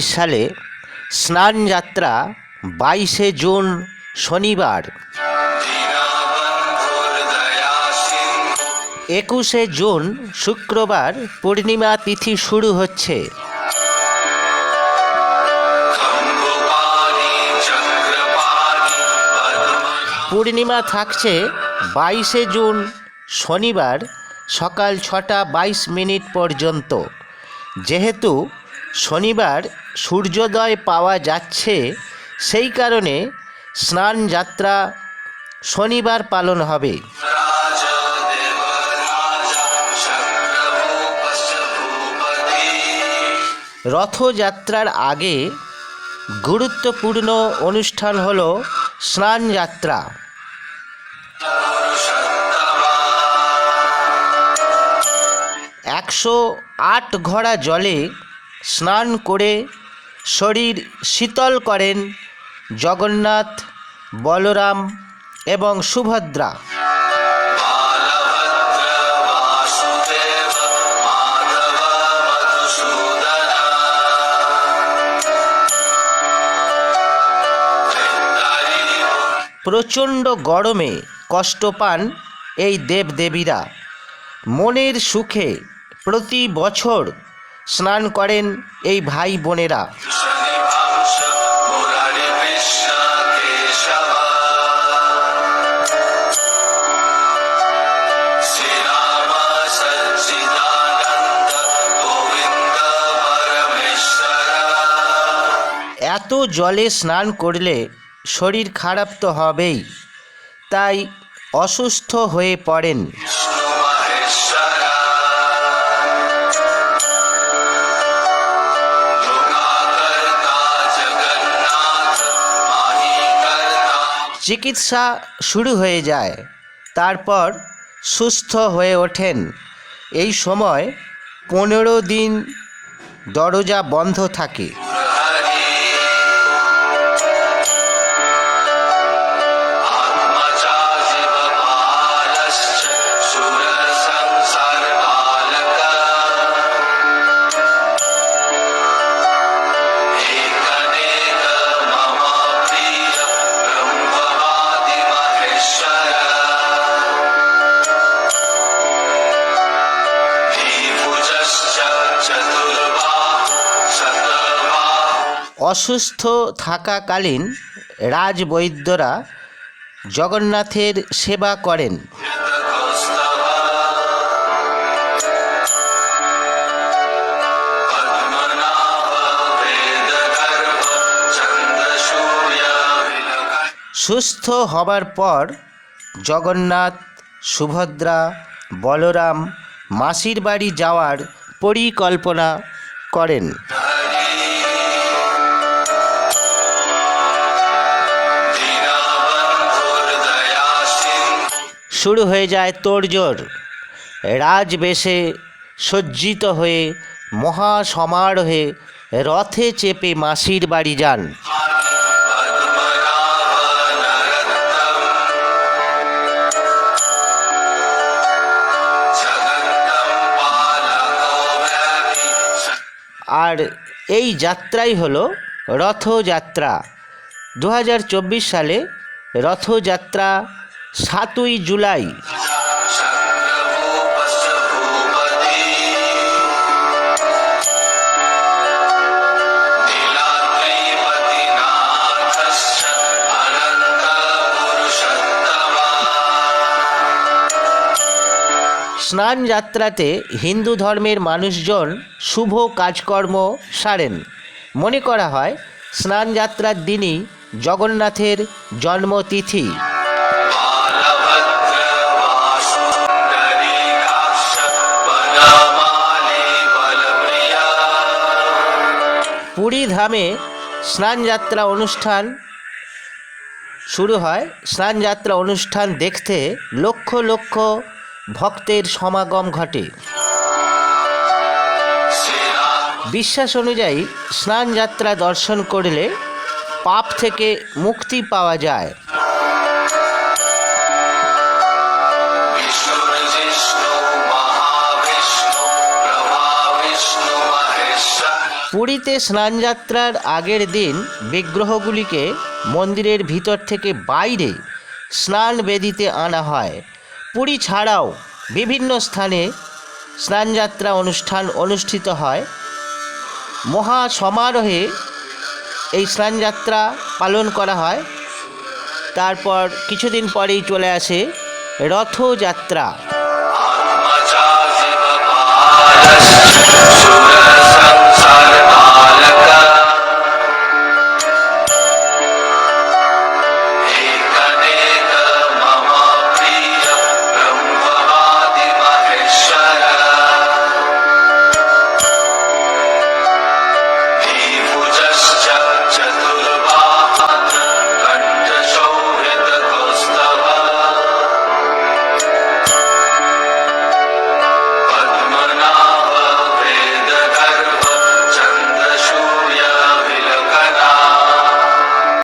সালে স্নান যাত্রা বাইশে জুন শনিবার। একুশে জুন শুক্রবার পূর্ণিমা তিথি শুরু হচ্ছে। পূর্ণিমা থাকছে বাইশে জুন শনিবার সকাল ছটা বাইশ মিনিট পর্যন্ত। যেহেতু শনিবার সূর্যোদয় পাওয়া যাচ্ছে, সেই কারণে স্নান যাত্রা শনিবার পালন হবে। রথযাত্রার আগে গুরুত্বপূর্ণ অনুষ্ঠান হল স্নান যাত্রা। একশো আট ঘড়া জলে স্নান করে শরীর শীতল করেন জগন্নাথ, বলরাম এবং সুভদ্রা। প্রচণ্ড গরমে কষ্ট পান এই দেবদেবীরা। মনের সুখে প্রতি বছর স্নান করেন এই ভাই বোনেরা। এত জলে স্নান করলে শরীর খারাপ তো হবেই, তাই অসুস্থ হয়ে পড়েন। চিকিৎসা শুরু হয়ে যায়। তারপর সুস্থ হয়ে ওঠেন। এই সময় পনেরো দিন দরজা বন্ধ থাকে। অসুস্থ থাকাকালীন রাজবৈদ্যরা জগন্নাথের সেবা করেন। সুস্থ হবার পর জগন্নাথ, সুভদ্রা, বলরাম মাসির বাড়ি যাওয়ার পরিকল্পনা করেন। শুরু হয়ে যায় তোড়জোড় রাজবেশে সজ্জিত হয়ে মহা সমারোহে রথে চেপে মাসির বাড়ি যান। আর এই যাত্রাই হলো রথযাত্রা। দু হাজার চব্বিশ সালে রথযাত্রা সাতই জুলাই। স্নান যাত্রাতে হিন্দু ধর্মের মানুষজন শুভ কাজকর্ম সারেন। মনে করা হয়, স্নান যাত্রার দিনই জগন্নাথের জন্মতিথি। পুরী ধামে স্নানযাত্রা অনুষ্ঠান শুরু হয়। স্নানযাত্রা অনুষ্ঠান দেখতে লক্ষ লক্ষ ভক্তের সমাগম ঘটে। বিশ্বাস অনুযায়ী স্নানযাত্রা দর্শন করলে পাপ থেকে মুক্তি পাওয়া যায়। পুরীতে স্নানযাত্রার আগের দিন বিগ্রহগুলিকে মন্দিরের ভিতর থেকে বাইরে স্নান বেদিতে আনা হয়। পুরী ছাড়াও বিভিন্ন স্থানে স্নানযাত্রা অনুষ্ঠান অনুষ্ঠিত হয়। মহা সমারোহে এই স্নানযাত্রা পালন করা হয়। তারপর কিছুদিন পরেই চলে আসে রথযাত্রা।